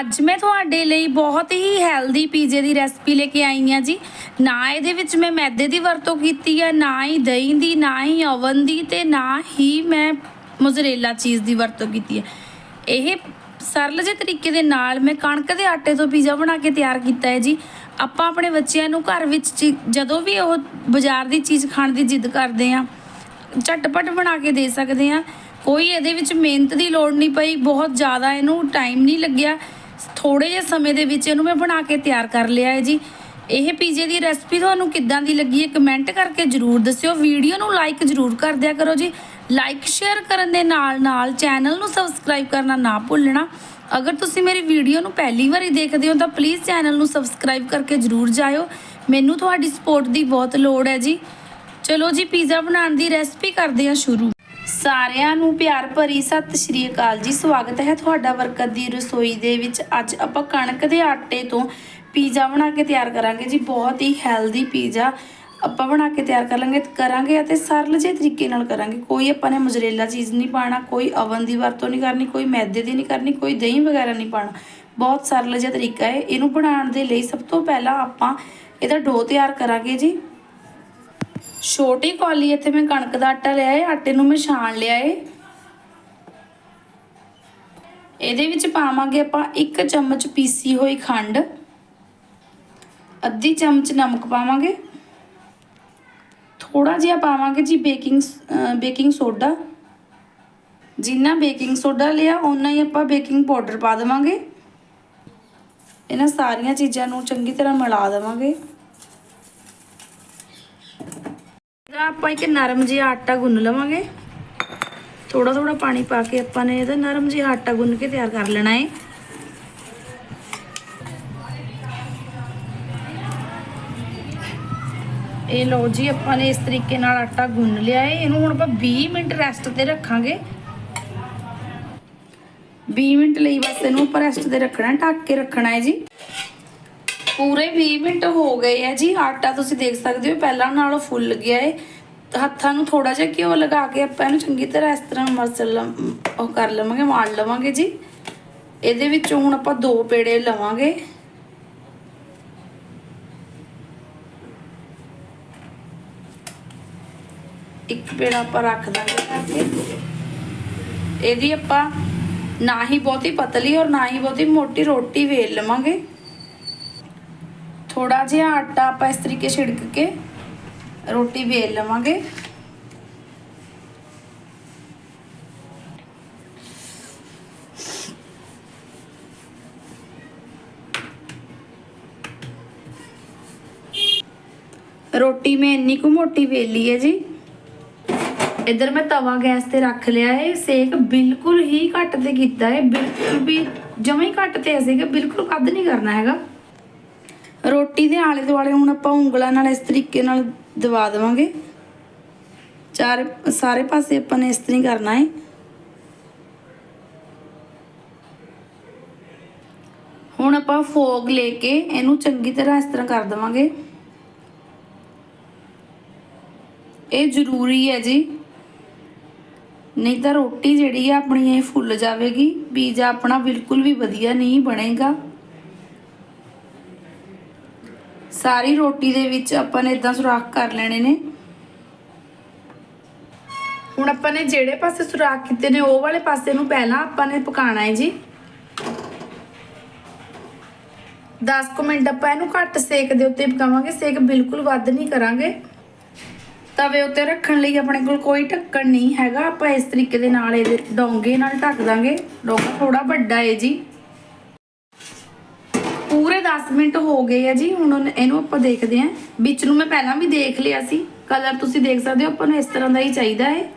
ਅੱਜ ਮੈਂ ਤੁਹਾਡੇ ਲਈ ਬਹੁਤ ਹੀ ਹੈਲਦੀ ਪੀਜ਼ੇ ਦੀ ਰੈਸਪੀ ਲੈ ਕੇ ਆਈ ਹਾਂ ਜੀ। ਨਾ ਇਹਦੇ ਵਿੱਚ ਮੈਂ ਮੈਦੇ ਦੀ ਵਰਤੋਂ ਕੀਤੀ ਹੈ ਨਾ ਹੀ ਦਹੀਂ ਦੀ, ਨਾ ਹੀ ਓਵਨ ਦੀ ਤੇ ਨਾ ਹੀ ਮੈਂ ਮੋਜ਼ਰੇਲਾ ਚੀਜ਼ ਦੀ ਵਰਤੋਂ ਕੀਤੀ ਹੈ ਇਹ ਸਰਲ ਜਿਹੇ ਤਰੀਕੇ ਦੇ ਨਾਲ ਮੈਂ ਕਣਕ ਦੇ ਆਟੇ ਤੋਂ ਪੀਜ਼ਾ ਬਣਾ ਕੇ ਤਿਆਰ ਕੀਤਾ ਹੈ ਜੀ। ਆਪਾਂ ਆਪਣੇ ਬੱਚਿਆਂ ਨੂੰ ਘਰ ਵਿੱਚ ਚੀ- ਜਦੋਂ ਵੀ ਉਹ ਬਾਜ਼ਾਰ ਦੀ ਚੀਜ਼ ਖਾਣ ਦੀ ਜਿੱਦ ਕਰਦੇ ਆ, ਝਟਪਟ ਬਣਾ ਕੇ ਦੇ ਸਕਦੇ ਆ। ਕੋਈ ਇਹਦੇ ਵਿੱਚ ਮਿਹਨਤ ਦੀ ਲੋੜ ਨਹੀਂ ਪਈ, ਬਹੁਤ ਜ਼ਿਆਦਾ ਇਹਨੂੰ ਟਾਈਮ ਨਹੀਂ ਲੱਗਿਆ। ਥੋੜੇ ਜਿਹੇ ਸਮੇਂ ਦੇ ਵਿੱਚ ਇਹਨੂੰ ਮੈਂ ਬਣਾ ਕੇ ਤਿਆਰ ਕਰ ਲਿਆ ਹੈ ਜੀ। ਇਹ ਪੀਜ਼ੇ ਦੀ ਰੈਸਪੀ ਤੁਹਾਨੂੰ ਕਿੱਦਾਂ ਦੀ ਲੱਗੀ ਹੈ ਕਮੈਂਟ ਕਰਕੇ ਜਰੂਰ ਦੱਸਿਓ। ਵੀਡੀਓ ਨੂੰ ਲਾਈਕ ਜਰੂਰ ਕਰ ਦਿਆ ਕਰੋ ਜੀ। ਲਾਈਕ ਸ਼ੇਅਰ ਕਰਨ ਦੇ ਨਾਲ ਨਾਲ ਚੈਨਲ ਨੂੰ ਸਬਸਕ੍ਰਾਈਬ ਕਰਨਾ ਨਾ ਭੁੱਲਣਾ। ਅਗਰ ਤੁਸੀਂ ਮੇਰੀ ਵੀਡੀਓ ਨੂੰ ਪਹਿਲੀ ਵਾਰੀ ਦੇਖਦੇ ਹੋ ਤਾਂ ਪਲੀਜ਼ ਚੈਨਲ ਨੂੰ ਸਬਸਕ੍ਰਾਈਬ ਕਰਕੇ ਜਰੂਰ ਜਾਇਓ। ਮੈਨੂੰ ਤੁਹਾਡੀ ਸਪੋਰਟ ਦੀ ਬਹੁਤ ਲੋੜ ਹੈ ਜੀ। ਚਲੋ ਜੀ, ਪੀਜ਼ਾ ਬਣਾਉਣ ਦੀ ਰੈਸਪੀ ਕਰਦੇ ਹਾਂ ਸ਼ੁਰੂ। ਸਾਰਿਆਂ ਨੂੰ ਪਿਆਰ ਭਰੀ ਸਤਿ ਸ਼੍ਰੀ ਅਕਾਲ ਜੀ। ਸਵਾਗਤ ਹੈ ਤੁਹਾਡਾ ਬਰਕਤ ਦੀ ਰਸੋਈ ਦੇ ਵਿੱਚ। ਅੱਜ ਆਪਾਂ ਕਣਕ ਦੇ ਆਟੇ ਤੋਂ ਪੀਜ਼ਾ ਬਣਾ ਕੇ ਤਿਆਰ ਕਰਾਂਗੇ ਜੀ। ਬਹੁਤ ਹੀ ਹੈਲਦੀ ਪੀਜ਼ਾ ਆਪਾਂ ਬਣਾ ਕੇ ਤਿਆਰ ਕਰ ਲਾਂਗੇ, ਕਰਾਂਗੇ ਅਤੇ ਸਰਲ ਜਿਹੇ ਤਰੀਕੇ ਨਾਲ ਕਰਾਂਗੇ। ਕੋਈ ਆਪਾਂ ਨੇ ਮੋਜ਼ਰੇਲਾ ਚੀਜ਼ ਨਹੀਂ ਪਾਣਾ ਕੋਈ ਓਵਨ ਦੀ ਵਰਤੋਂ ਨਹੀਂ ਕਰਨੀ, ਕੋਈ ਮੈਦੇ ਦੀ ਨਹੀਂ ਕਰਨੀ, ਕੋਈ ਦਹੀਂ ਵਗੈਰਾ ਨਹੀਂ ਪਾਣਾ ਬਹੁਤ ਸਰਲ ਜਿਹਾ ਤਰੀਕਾ ਹੈ। ਇਹਨੂੰ ਬਣਾਉਣ ਦੇ ਲਈ ਸਭ ਤੋਂ ਪਹਿਲਾਂ ਆਪਾਂ ਇਹਦਾ ਡੋ ਤਿਆਰ ਕਰਾਂਗੇ ਜੀ। ਛੋਟੀ ਕੌਲੀ, ਇੱਥੇ ਮੈਂ ਕਣਕ ਦਾ ਆਟਾ ਲਿਆ ਹੈ ਆਟੇ ਨੂੰ ਮੈਂ ਛਾਣ ਲਿਆ ਹੈ ਇਹਦੇ ਵਿੱਚ ਪਾਵਾਂਗੇ ਆਪਾਂ 1 ਚਮਚ ਪੀਸੀ ਹੋਈ ਖੰਡ, ਅੱਧੀ ਚਮਚ ਨਮਕ ਪਾਵਾਂਗੇ। ਥੋੜਾ ਜਿਹਾ ਪਾਵਾਂਗੇ ਜੀ ਬੇਕਿੰਗ ਬੇਕਿੰਗ ਸੋਡਾ। ਜਿੰਨਾ ਬੇਕਿੰਗ ਸੋਡਾ ਲਿਆ, ਓਨਾ ਹੀ ਆਪਾਂ ਬੇਕਿੰਗ ਪਾਊਡਰ ਪਾ ਦੇਵਾਂਗੇ। ਇਹਨਾਂ ਸਾਰੀਆਂ ਚੀਜ਼ਾਂ ਨੂੰ ਚੰਗੀ ਤਰ੍ਹਾਂ ਮਿਲਾ ਦੇਵਾਂਗੇ। ਇਹਦਾ ਆਪਾਂ ਇੱਕ ਨਰਮ ਜਿਹਾ ਆਟਾ ਗੁੰਨ ਲਵਾਂਗੇ। ਥੋੜਾ ਥੋੜਾ ਪਾਣੀ ਪਾ ਕੇ ਆਪਾਂ ਨੇ ਇਹਦਾ ਨਰਮ ਜਿਹਾ ਆਟਾ ਗੁੰਨ ਕੇ ਤਿਆਰ ਕਰ ਲੈਣਾ ਹੈ ਇਹ ਲਓ ਜੀ, ਆਪਾਂ ਨੇ ਇਸ ਤਰੀਕੇ ਨਾਲ ਆਟਾ ਗੁੰਨ ਲਿਆ ਹੈ ਇਹਨੂੰ ਹੁਣ ਆਪਾਂ 20 ਮਿੰਟ ਰੈਸਟ ਤੇ ਰੱਖਾਂਗੇ। 20 ਮਿੰਟ ਲਈ ਬਸ ਇਹਨੂੰ ਆਪਾਂ ਰੈਸਟ ਤੇ ਰੱਖਣਾ, ਢੱਕ ਕੇ ਰੱਖਣਾ ਹੈ ਜੀ। ਪੂਰੇ 20 ਮਿੰਟ ਹੋ ਗਏ ਆ ਜੀ, ਆਟਾ ਤੁਸੀਂ ਦੇਖ ਸਕਦੇ ਹੋ, ਪਹਿਲਾਂ ਨਾਲੋਂ ਫੁੱਲ ਗਿਆ ਹੈ ਹੱਥਾਂ ਨੂੰ ਥੋੜਾ ਜਿਹਾ ਘਿਓ ਲਗਾ ਕੇ ਆਪਾਂ ਇਹਨੂੰ ਚੰਗੀ ਤਰ੍ਹਾਂ ਇਸ ਤਰ੍ਹਾਂ ਮਸਲ ਉਹ ਕਰ ਲਵਾਂਗੇ ਮਾਣ ਲਵਾਂਗੇ ਜੀ। ਇਹਦੇ ਵਿੱਚ ਹੁਣ ਆਪਾਂ ਦੋ ਪੇੜੇ ਲਵਾਂਗੇ। ਇੱਕ ਪੇੜਾ ਆਪਾਂ ਰੱਖ ਦਾਂਗੇ ਇਹਦੀ ਆਪਾਂ ਨਾ ਹੀ ਬਹੁਤੀ ਪਤਲੀ ਔਰ ਨਾ ਹੀ ਬਹੁਤੀ ਮੋਟੀ ਰੋਟੀ ਵੇਲ ਲਵਾਂਗੇ। ਥੋੜਾ ਜਿਹਾ ਆਟਾ ਆਪਾਂ ਇਸ ਤਰੀਕੇ ਛਿੜਕ ਕੇ ਰੋਟੀ ਵੇਲ ਲਵਾਂਗੇ ਰੋਟੀ ਮੈਂ ਇੰਨੀ ਕੁ ਮੋਟੀ ਵੇਲੀ ਹੈ ਜੀ ਇੱਧਰ ਮੈਂ ਤਵਾ ਗੈਸ ਤੇ ਰੱਖ ਲਿਆ ਹੈ ਸੇਕ ਬਿਲਕੁਲ ਹੀ ਘੱਟ ਤੇ ਕੀਤਾ ਹੈ ਬਿਲਕੁਲ ਵੀ ਜਮਾਂ ਹੀ ਘੱਟ ਤੇ ਅਸੀਂ ਕਿ ਬਿਲਕੁਲ ਵੱਧ ਨਹੀਂ ਕਰਨਾ ਹੈਗਾ ਰੋਟੀ ਦੇ ਆਲੇ ਦੁਆਲੇ ਹੁਣ ਆਪਾਂ ਉਂਗਲਾਂ ਨਾਲ ਇਸ ਤਰੀਕੇ ਨਾਲ ਦਬਾ ਦੇਵਾਂਗੇ। ਚਾਰੇ, ਸਾਰੇ ਪਾਸੇ ਆਪਾਂ ਨੇ ਇਸ ਤਰ੍ਹਾਂ ਹੀ ਕਰਨਾ ਹੈ। ਹੁਣ ਆਪਾਂ ਫੋਗ ਲੈ ਕੇ ਇਹਨੂੰ ਚੰਗੀ ਤਰ੍ਹਾਂ ਇਸ ਤਰ੍ਹਾਂ ਕਰ ਦੇਵਾਂਗੇ। ਇਹ ਜ਼ਰੂਰੀ ਹੈ ਜੀ। ਨਹੀਂ ਤਾਂ ਰੋਟੀ ਜਿਹੜੀ ਆ ਆਪਣੀ ਇਹ ਫੁੱਲ ਜਾਵੇਗੀ ਪੀਜ਼ਾ ਆਪਣਾ ਬਿਲਕੁਲ ਵੀ ਵਧੀਆ ਨਹੀਂ ਬਣੇਗਾ। ਸਾਰੀ ਰੋਟੀ ਦੇ ਵਿੱਚ ਆਪਾਂ ਨੇ ਇਦਾਂ ਸੁਰਾਖ ਕਰ ਲੈਣੇ ਨੇ। ਹੁਣ ਆਪਾਂ ਨੇ ਜਿਹੜੇ ਪਾਸੇ ਸੁਰਾਖ ਕੀਤੇ ਨੇ, ਉਹ ਵਾਲੇ ਪਾਸੇ ਨੂੰ ਪਹਿਲਾਂ ਆਪਾਂ ਨੇ ਪਕਾਣਾ ਹੈ ਜੀ। 10 ਕੁ ਮਿੰਟ ਆਪਾਂ ਇਹਨੂੰ ਘੱਟ ਸੇਕ ਦੇ ਉੱਤੇ ਪਕਾਵਾਂਗੇ, ਸੇਕ ਬਿਲਕੁਲ ਵੱਧ ਨਹੀਂ ਕਰਾਂਗੇ। ਤਵੇ ਉੱਤੇ ਰੱਖਣ ਲਈ ਆਪਣੇ ਕੋਲ ਕੋਈ ਢੱਕਣ ਨਹੀਂ ਹੈਗਾ, ਆਪਾਂ ਇਸ ਤਰੀਕੇ ਦੇ ਨਾਲ ਇਹਦੇ ਡੋਂਗੇ ਨਾਲ ਢੱਕ ਦਾਂਗੇ। ਡੋਂਗਾ ਥੋੜਾ ਵੱਡਾ ਹੈ ਜੀ। ਪੂਰੇ 10 ਮਿੰਟ ਹੋ ਗਏ ਆ ਜੀ, ਹੁਣ ਇਹਨੂੰ ਆਪਾਂ ਦੇਖਦੇ ਆਂ ਵਿੱਚ ਨੂੰ ਮੈਂ ਪਹਿਲਾਂ ਵੀ ਦੇਖ ਲਿਆ ਸੀ। ਕਲਰ ਤੁਸੀਂ ਦੇਖ ਸਕਦੇ ਹੋ, ਆਪਾਂ ਨੂੰ ਇਸ ਤਰ੍ਹਾਂ ਦਾ ਹੀ ਚਾਹੀਦਾ ਹੈ।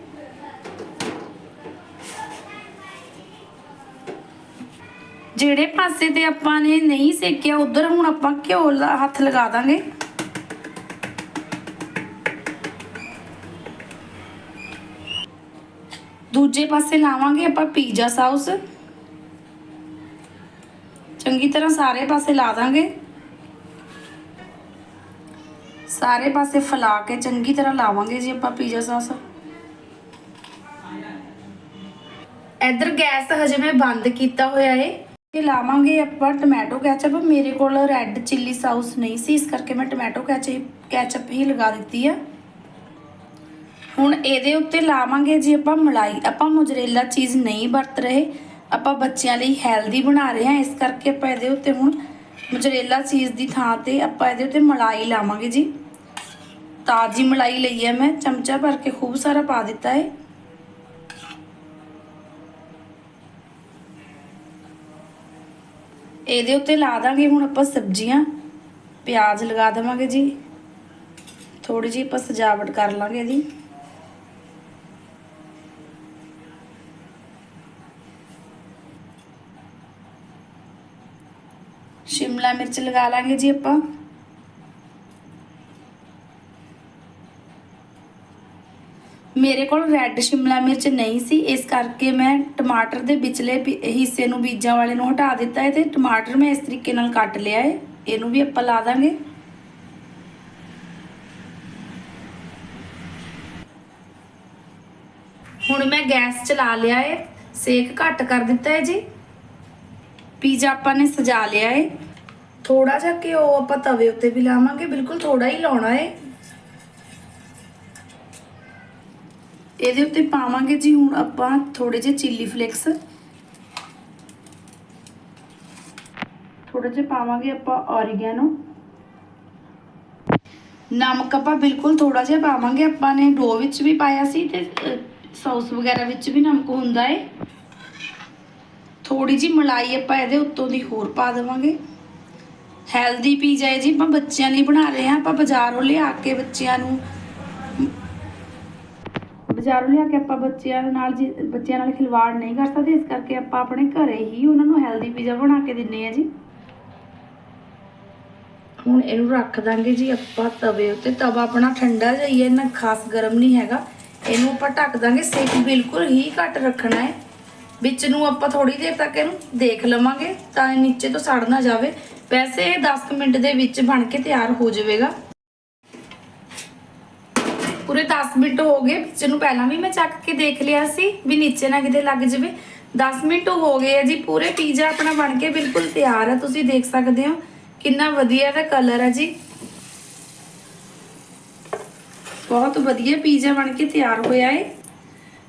ਜਿਹੜੇ ਪਾਸੇ ਤੇ ਆਪਾਂ ਨੇ ਨਹੀਂ ਸੇਕਿਆ, ਉਧਰ ਹੁਣ ਆਪਾਂ ਘਿਓ ਦਾ ਹੱਥ ਲਗਾ ਦਾਂਗੇ। ਦੂਜੇ ਪਾਸੇ ਲਾਵਾਂਗੇ ਆਪਾਂ ਪੀਜ਼ਾ ਸਾਊਸ। ਚੰਗੀ ਤਰ੍ਹਾਂ ਸਾਰੇ ਪਾਸੇ ਲਾ ਦਾਂਗੇ। ਸਾਰੇ ਪਾਸੇ ਫੈਲਾ ਕੇ ਚੰਗੀ ਤਰ੍ਹਾਂ ਲਾਵਾਂਗੇ ਜੀ ਆਪਾਂ ਪੀਜ਼ਾ ਸਾਸ। ਇੱਧਰ ਗੈਸ ਹਜੇ ਮੈਂ ਬੰਦ ਕੀਤਾ ਹੋਇਆ ਏ। ਤੇ ਲਾਵਾਂਗੇ ਆਪਾਂ ਟੋਮੈਟੋ ਕੈਚਅਪ। ਮੇਰੇ ਕੋਲ ਰੈੱਡ ਚਿੱਲੀ ਸਾਊਸ ਨਹੀਂ ਸੀ ਇਸ ਕਰਕੇ ਮੈਂ ਟੋਮੈਟੋ ਕੈਚਅਪ ਕੈਚਅਪ ਹੀ ਲਗਾ ਦਿੱਤੀ ਆ। ਹੁਣ ਇਹਦੇ ਉੱਤੇ ਲਾਵਾਂਗੇ ਜੀ ਆਪਾਂ ਮਲਾਈ। ਆਪਾਂ ਮੋਜ਼ਰੇਲਾ ਚੀਜ਼ ਨਹੀਂ ਵਰਤ ਰਹੇ। ਆਪਾਂ ਬੱਚਿਆਂ ਲਈ ਹੈਲਦੀ ਬਣਾ ਰਹੇ ਹਾਂ, ਇਸ ਕਰਕੇ ਆਪਾਂ ਇਹਦੇ ਉੱਤੇ ਹੁਣ ਮਜਰੇਲਾ ਚੀਜ਼ ਦੀ ਥਾਂ ਤੇ ਆਪਾਂ ਇਹਦੇ ਉੱਤੇ ਮਲਾਈ ਲਾਵਾਂਗੇ ਜੀ। ਤਾਜ਼ੀ ਮਲਾਈ ਲਈ ਹੈ ਮੈਂ, ਚਮਚਾ ਭਰ ਕੇ ਖੂਬ ਸਾਰਾ ਪਾ ਦਿੱਤਾ ਹੈ ਇਹਦੇ ਉੱਤੇ ਲਾ ਦਾਂਗੇ ਹੁਣ ਆਪਾਂ ਸਬਜ਼ੀਆਂ, ਪਿਆਜ਼ ਲਗਾ ਦੇਵਾਂਗੇ ਜੀ। ਥੋੜੀ ਜਿਹੀ ਆਪਾਂ ਸਜਾਵਟ ਕਰ ਲਾਂਗੇ ਇਹਦੀ। ਸ਼ਿਮਲਾ ਮਿਰਚ ਲਗਾ ਲਾਂਗੇ ਜੀ ਆਪਾਂ। ਮੇਰੇ ਕੋਲ ਰੈੱਡ ਸ਼ਿਮਲਾ ਮਿਰਚ ਨਹੀਂ ਸੀ, ਇਸ ਕਰਕੇ ਮੈਂ ਟਮਾਟਰ ਦੇ ਵਿਚਲੇ ਪੀ- ਹਿੱਸੇ ਨੂੰ ਬੀਜਾਂ ਵਾਲੇ ਨੂੰ ਹਟਾ ਦਿੱਤਾ ਹੈ ਤੇ ਟਮਾਟਰ ਮੈਂ ਇਸ ਤਰੀਕੇ ਨਾਲ ਕੱਟ ਲਿਆ ਹੈ। ਇਹਨੂੰ ਵੀ ਆਪਾਂ ਲਾ ਦਾਂਗੇ। ਹੁਣ ਮੈਂ ਗੈਸ ਚਲਾ ਲਿਆ ਹੈ, ਸੇਕ ਘੱਟ ਕਰ ਦਿੱਤਾ ਹੈ ਜੀ। ਪੀਜ਼ਾ ਆਪਾਂ ਨੇ ਸਜਾ ਲਿਆ ਹੈ ਥੋੜਾ ਜਿਹਾ ਘਿਓ ਆਪਾਂ ਤਵੇ ਉੱਤੇ ਵੀ ਲਾਵਾਂਗੇ ਬਿਲਕੁਲ ਥੋੜਾ ਹੀ ਲਾਉਣਾ ਹੈ ਇਹਦੇ ਉੱਤੇ ਪਾਵਾਂਗੇ ਜੀ ਹੁਣ ਆਪਾਂ ਥੋੜੇ ਜਿਹੇ ਚਿੱਲੀ ਫਲੇਕਸ। ਥੋੜੇ ਜਿਹੇ ਪਾਵਾਂਗੇ ਆਪਾਂ ਔਰੀਗੈਨੋ ਨਮਕ ਆਪਾਂ ਬਿਲਕੁਲ ਥੋੜਾ ਜਿਹਾ ਪਾਵਾਂਗੇ। ਆਪਾਂ ਨੇ ਡੋ ਵਿੱਚ ਵੀ ਪਾਇਆ ਸੀ ਤੇ ਸੌਸ ਵਗੈਰਾ ਵਿੱਚ ਵੀ ਨਮਕ ਹੁੰਦਾ ਏ। ਥੋੜੀ ਜੀ ਮਲਾਈ ਆਪਾਂ ਇਹਦੇ ਉੱਤੋਂ ਦੀ ਹੋਰ ਪਾ ਦੇਵਾਂਗੇ। ਹੈਲਦੀ ਪੀਜ਼ਾ ਹੈ ਜੀ ਆਪਾਂ ਬੱਚਿਆਂ ਲਈ ਬਣਾ ਰਹੇ ਹਾਂ। ਆਪਾਂ ਬਾਜ਼ਾਰੋਂ ਲਿਆ ਕੇ ਬੱਚਿਆਂ ਨੂੰ, ਬਾਜ਼ਾਰੋਂ ਲਿਆ ਕੇ ਆਪਾਂ ਬੱਚਿਆਂ ਨਾਲ ਬੱਚਿਆਂ ਨਾਲ ਖਿਲਵਾੜ ਨਹੀਂ ਕਰ ਸਕਦੇ। ਇਸ ਕਰਕੇ ਆਪਾਂ ਆਪਣੇ ਘਰੇ ਹੀ ਉਹਨਾਂ ਨੂੰ ਹੈਲਦੀ ਪੀਜ਼ਾ ਬਣਾ ਕੇ ਦਿੰਨੇ ਆ ਜੀ। ਹੁਣ ਇਹਨੂੰ ਰੱਖ ਦਾਂਗੇ ਜੀ ਆਪਾਂ ਤਵੇ ਉੱਤੇ। ਤਵਾ ਆਪਣਾ ਠੰਡਾ ਜਿਹਾ ਹੀ ਖਾਸ ਗਰਮ ਨਹੀਂ ਹੈਗਾ। ਇਹਨੂੰ ਆਪਾਂ ਢੱਕ ਦਾਂਗੇ। ਸੇਕ ਬਿਲਕੁਲ ਹੀ ਘੱਟ ਰੱਖਣਾ ਹੈ। ਵਿੱਚ ਨੂੰ ਆਪਾਂ ਥੋੜੀ ਦੇਰ ਤੱਕ ਇਹਨੂੰ ਦੇਖ ਲਵਾਂਗੇ, ਤਾਂ ਇਹ ਨੀਚੇ ਤੋਂ ਸੜ ਨਾ ਜਾਵੇ। ਵੈਸੇ ਇਹ 10 ਮਿੰਟ ਦੇ ਵਿੱਚ ਬਣ ਕੇ ਤਿਆਰ ਹੋ ਜਾਵੇਗਾ। ਪੂਰੇ 10 ਮਿੰਟ ਹੋ ਗਏ। ਵਿੱਚ ਨੂੰ ਪਹਿਲਾਂ ਵੀ ਮੈਂ ਚੱਕ ਕੇ ਦੇਖ ਲਿਆ ਸੀ ਵੀ ਨੀਚੇ ਨਾ ਕਿਤੇ ਲੱਗ ਜਾਵੇ। 10 ਮਿੰਟ ਹੋ ਗਏ ਆ ਜੀ, ਪੂਰੇ ਪੀਜ਼ਾ ਆਪਣਾ ਬਣ ਕੇ ਬਿਲਕੁਲ ਤਿਆਰ ਹੈ ਤੁਸੀਂ ਦੇਖ ਸਕਦੇ ਹੋ ਕਿੰਨਾ ਵਧੀਆ ਦਾ ਕਲਰ ਹੈ ਜੀ। ਬਹੁਤ ਵਧੀਆ ਪੀਜ਼ਾ ਬਣ ਕੇ ਤਿਆਰ ਹੋਇਆ ਏ।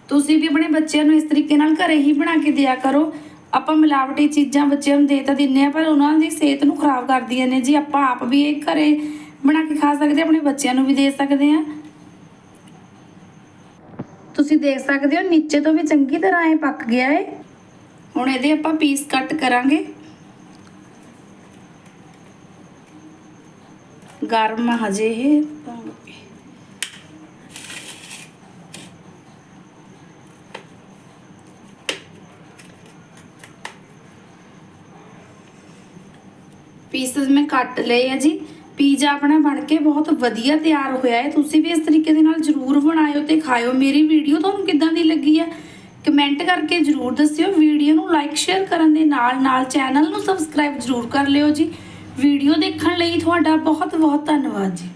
ਤੁਸੀਂ ਵੀ ਆਪਣੇ ਬੱਚਿਆਂ ਨੂੰ ਇਸ ਤਰੀਕੇ ਨਾਲ ਘਰੇ ਹੀ ਬਣਾ ਕੇ ਦਿਆ ਕਰੋ। ਆਪਾਂ ਮਿਲਾਵਟੀ ਚੀਜ਼ਾਂ ਬੱਚਿਆਂ ਨੂੰ ਦੇ ਤਾਂ ਦਿੰਨੇ ਆ ਪਰ ਉਹਨਾਂ ਦੀ ਸਿਹਤ ਨੂੰ ਖਰਾਬ ਕਰਦੀਆਂ ਨੇ ਜੀ। ਆਪਾਂ ਆਪ ਵੀ ਇਹ ਘਰੇ ਬਣਾ ਕੇ ਖਾ ਸਕਦੇ ਆਪਣੇ ਬੱਚਿਆਂ ਨੂੰ ਵੀ ਦੇ ਸਕਦੇ ਆ ਤੁਸੀਂ ਦੇਖ ਸਕਦੇ ਹੋ, ਨੀਚੇ ਤੋਂ ਵੀ ਚੰਗੀ ਤਰ੍ਹਾਂ ਇਹ ਪੱਕ ਗਿਆ ਹੈ ਹੁਣ ਇਹਦੇ ਆਪਾਂ ਪੀਸ ਕੱਟ ਕਰਾਂਗੇ। ਗਰਮ ਹਜੇ ਇਹ ਪੀਸਸ ਮੈਂ ਕੱਟ ਲਏ ਆ ਜੀ। ਪੀਜ਼ਾ ਆਪਣਾ ਬਣ ਕੇ ਬਹੁਤ ਵਧੀਆ ਤਿਆਰ ਹੋਇਆ ਹੈ। ਤੁਸੀਂ ਵੀ ਇਸ ਤਰੀਕੇ ਦੇ ਨਾਲ ਜਰੂਰ ਬਣਾਇਓ ਤੇ ਖਾਇਓ। ਮੇਰੀ ਵੀਡੀਓ ਤੁਹਾਨੂੰ ਕਿੱਦਾਂ ਦੀ ਲੱਗੀ ਹੈ ਕਮੈਂਟ ਕਰਕੇ ਜਰੂਰ ਦੱਸਿਓ। ਵੀਡੀਓ ਨੂੰ ਲਾਈਕ ਸ਼ੇਅਰ ਕਰਨ ਦੇ ਨਾਲ ਨਾਲ ਚੈਨਲ ਨੂੰ ਸਬਸਕ੍ਰਾਈਬ ਜਰੂਰ ਕਰ ਲਿਓ ਜੀ। ਵੀਡੀਓ ਦੇਖਣ ਲਈ ਤੁਹਾਡਾ ਬਹੁਤ ਬਹੁਤ ਧੰਨਵਾਦ ਜੀ।